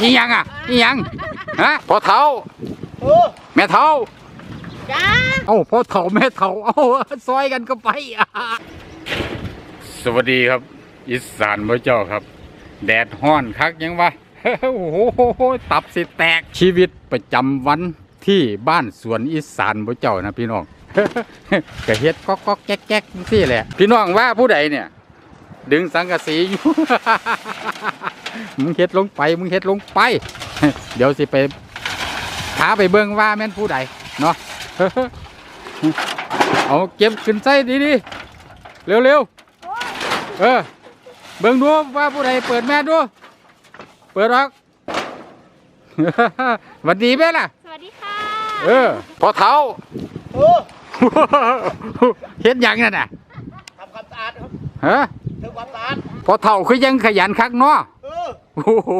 อีหยังอะอีหยังฮะพ่อเฒ่าเออแม่เฒ่าจ้าเอ้าพ่อเฒ่าแม่เฒ่าเอ้าซอยกันก็ไปอะสวัสดีครับอีสานพระเจ้าครับ แดดห้อนคักยังวะโอ้โหตับสิแตกชีวิตประจำวันที่บ้านสวนอีสานพระเจ้านะพี่น้องกะเฮ็ดก๊อกก๊อกแก๊กแก๊กนี่แหละ พี่น้องว่าผู้ใดเนี่ย ดึงสังกะสีอยู่ มึงเฮ็ดลงไป มึงเฮ็ดลงไป เดี๋ยวสิไปพาไปเบิ่งว่าแม่นผู้ใดเนาะ เอาเก็บขึ้นใส่ดีๆ เร็วๆ เออ เบิ่งดูว่าผู้ใดเปิดแม่ดู เปิดออกหวัดดีแม่ล่ะ สวัสดีค่ะ เออ พอเท้าเออเฮ็ดหยังนั่นน่ะทำความสะอาดครับฮะ ทำความสะอาดพอเท่าคือยังขยันคักเนาะเออโอ้โห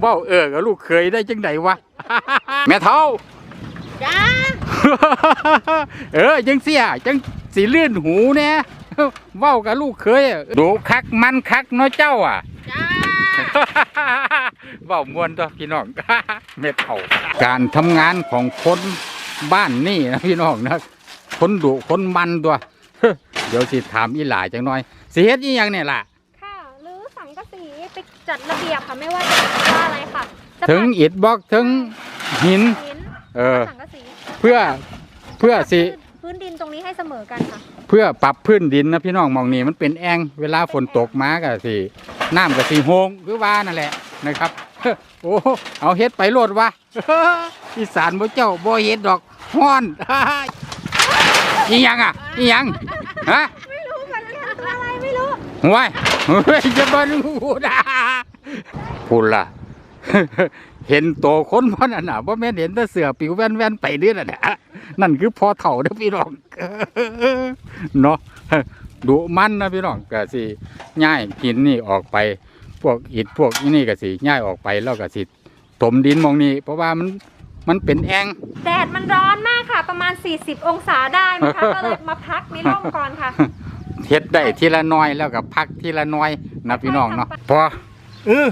เว้าเออกับลูกเคยได้จังไดวะ แม่เท่า จ้าเออจังเสียจังสีลื่นหูแน่เว้ากับลูกเคยอะดูคักมันคักเนาะเจ้าอะจ้าเว้ามวนตัวพี่น้องแม่เท่า การทำงานของคนบ้านนี่นะพี่น้องนะคนดุคนมันตัวเดี๋ยวสิถามอีหลาจังหน่อยสิเฮ็ดอีหยังเนี่ยล่ะ ค่ะหรือสังกะสีไปจัดระเบียบค่ะไม่ว่าจะว่าอะไรค่ะจะถึงอิฐบล็อกถึงหินหินเออ สังกะสีเพื่อเพื่อสิ พื้นดินตรงนี้ให้เสมอกันค่ะ เพื่อปรับพื้นดินนะพี่น้องมองนี่มันเป็นแองเวลาฝนตกมาก็สิน้ำก็สิโฮงคือว่านั่นแหละนะครับ โอ้เอาเฮ็ดไปโลดวะ อีสานบ่เจ้าบ่เฮ็ดดอกฮ้อน อีหยังอะอีหยัง ฮะไม่รู้กันเลยตัวอะไรไม่รู้ห่วยเฮ้ยจะบ่รู้นะพูดล่ะ เห็นโตวคนเพราะนั่นน่ะบ่แม่นเห็นแต่เสือปิวแว่นๆไปเรื่อยน่ะนะนั่นคือพอเฒ่าเด้อพี่น้องเนาะดุมันนะพี่น้องก็สิย้ายหินนี่ออกไป พวกอิฐพวกนี้นี่ก็สิย้ายออกไปแล้วก็สิถมดินหมองนี้เพราะว่ามัน มันเป็นแองแดดมันร้อนมากค่ะ ประมาณ 40 องศาได้นะคะก็เลยมาพักในร่มก่อนค่ะเฮ็ดได้ทีละน้อยแล้วก็พักทีละน้อยนะพี่น้องเนาะพอเออ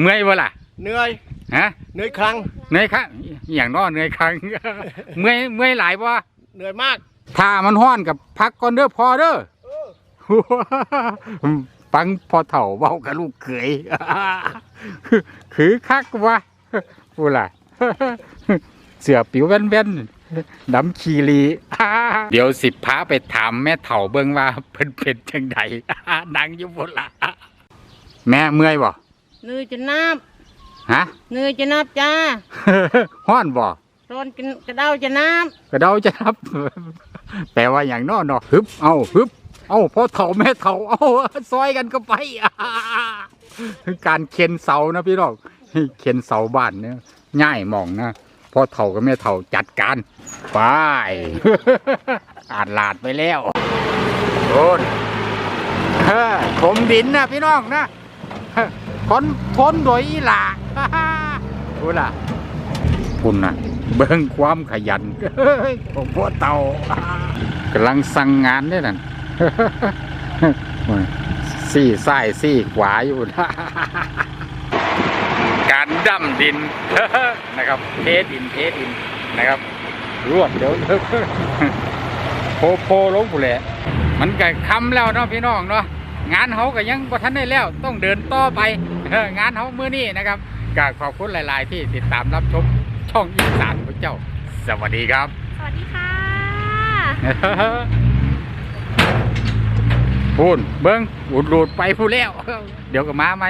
เมื่อยบ่ล่ะเหนื่อยฮะเหนื่อยครั้งเหนื่อยครับอหย่างน้อเหนื่อยครั้งเมื่อยเมื่อยหลายบ่เหนื่อยมาก ถ้ามันห้อนกับพักก่อนเด้อพอเด้อเออฟังพอเถ่าเว้ากับลูกเขยคือคักวะ พูดล่ะ เสือปิวแว่นๆดำขีรีเดี๋ยวสิพาไปถามแม่เถ่าเบิ่งว่าเพิ่นเป็นจังใดดังอยู่บนละแม่เมื่อยบ่เหนื่อยจะนับฮะเหนื่อยจะนับจ้าห้อนบ่ร้อนกินกระเด้าจะนับกระเดาจะรับแปลว่าอย่างนอกเนาะฮึบเอาฮึบเอาพ่อเถ่าแม่เถ่าเอาซอยกันก็ไป การเข็นเสานะพี่น้อง เข็นเสาบ้านเนี่ยง่ายมองนะพ่อเถ่ากับแม่เถ่าจัดการไปอาดลาดไปแล้วโอนเออถมดินนะพี่น้องนะทนทนโดยอีหลาดูล่ะคุณนะเบิ่งความขยันของพ่อเต่ากำลังสั่งงานเนี่ยนั่นสี่ซ้ายสี่ขวาอยู่นะ การดั้มดินนะครับเทดินเทดินนะครับ รวดเดี๋ยวโพโพลงผู้แหละ มันก็คำแล้วเนาะพี่น้องเนาะงานเขาก็ยังบ่ทันได้แล้ว ต้องเดินต่อไปงานเขามือนี้นะครับก็ขอบคุณหลาย ๆ ที่ติดตามรับชมช่องอีสานพระเจ้า สวัสดีครับ สวัสดีค่ะพูนเบิ้งอุดรูดไปผู้แล้ว เดี๋ยวก็มาไหม